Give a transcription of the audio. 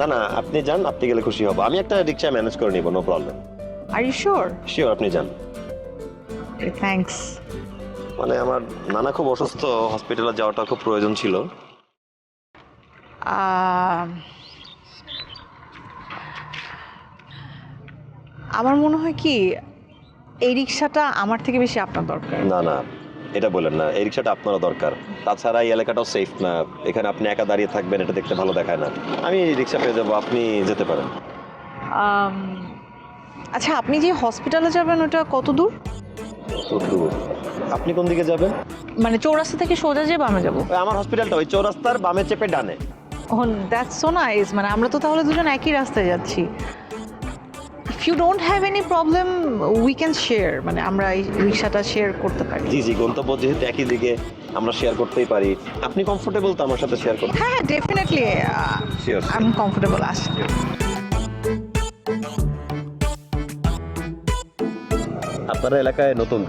না না আপনি যান আপনি গেলে খুশি হব। আমি একটা রিক্সা ম্যানেজ করে নিব no problem are you sure sure আপনি যান। থ্যাঙ্কস মানে আমার নানা খুব অসুস্থ হসপিটালে যাওয়াটা খুব প্রয়োজন ছিল। আমার মনে হয় কি এই রিক্সাটা আমার থেকে বেশি আপনার দরকার। না না। এটা বলেন না এই রিক্সাটা আপনারও দরকার। তাছাড়া এই এলাকাটাও সেফ না এখানে আপনি একা দাঁড়িয়ে থাকবেন এটা দেখতে ভালো দেখায় না। আমি রিক্সা পেয়ে যাব আপনি যেতে পারেন। আচ্ছা আপনি যে হসপিটালে যাবেন ওটা কত দূর। আপনি কোন দিকে যাবেন? মানে চৌরাস্তা থেকে সোজা যে বামে যাব? আমার হসপিটালটা ওই চৌরাস্তার বামে চেপে ডানে। ও দ্যাটস সো নাইস মানে আমরা তো তাহলে দুজন একই রাস্তায় যাচ্ছি। If you don't have any problem we can share মানে আমরা এই রিক্সাটা শেয়ার করতে পারি। জি জি গন্তব্য যেহেতু একই দিকে আমরা শেয়ার করতেই পারি। আপনি কমফোর্টেবল তো আমার সাথে শেয়ার করতে? হ্যাঁ ডেফিনেটলি আই এম কমফোর্টেবল আছি। আপনারা এলাকায় নতুন